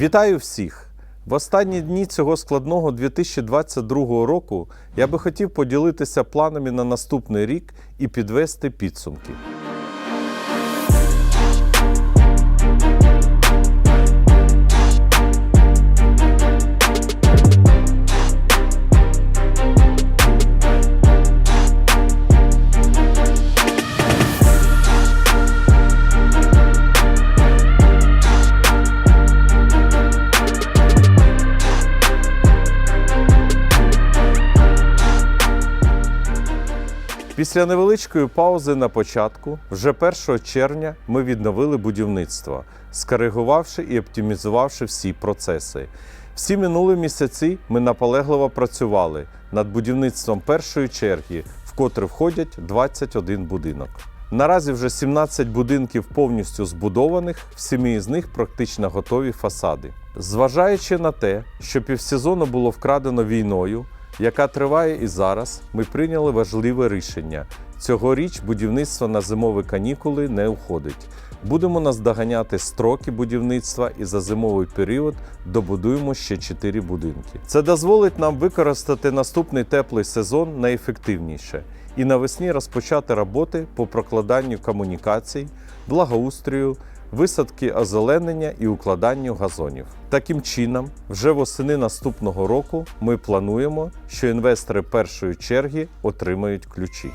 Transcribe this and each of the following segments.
Вітаю всіх! В останні дні цього складного 2022 року я би хотів поділитися планами на наступний рік і підвести підсумки. Після невеличкої паузи на початку, вже 1 червня, ми відновили будівництво, скоригувавши і оптимізувавши всі процеси. Всі минулі місяці ми наполегливо працювали над будівництвом першої черги, в котре входять 21 будинок. Наразі вже 17 будинків повністю збудованих, в сімі з них практично готові фасади. Зважаючи на те, що півсезону було вкрадено війною, яка триває і зараз, ми прийняли важливе рішення. Цьогоріч будівництво на зимові канікули не уходить. Будемо наздоганяти строки будівництва і за зимовий період добудуємо ще 4 будинки. Це дозволить нам використати наступний теплий сезон найефективніше і навесні розпочати роботи по прокладанню комунікацій, благоустрою, висадки озеленення і укладанню газонів. Таким чином, вже восени наступного року ми плануємо, що інвестори першої черги отримають ключі.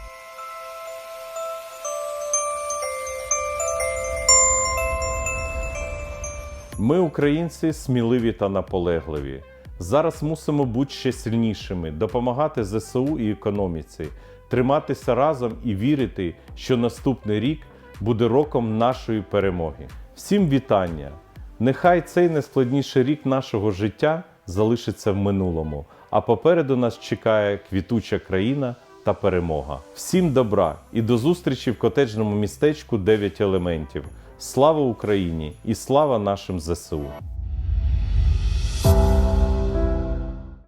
Ми, українці, сміливі та наполегливі. Зараз мусимо бути ще сильнішими, допомагати ЗСУ і економіці, триматися разом і вірити, що наступний рік буде роком нашої перемоги. Всім вітання! Нехай цей найскладніший рік нашого життя залишиться в минулому, а попереду нас чекає квітуча країна та перемога. Всім добра і до зустрічі в котеджному містечку 9 елементів. Слава Україні і слава нашим ЗСУ!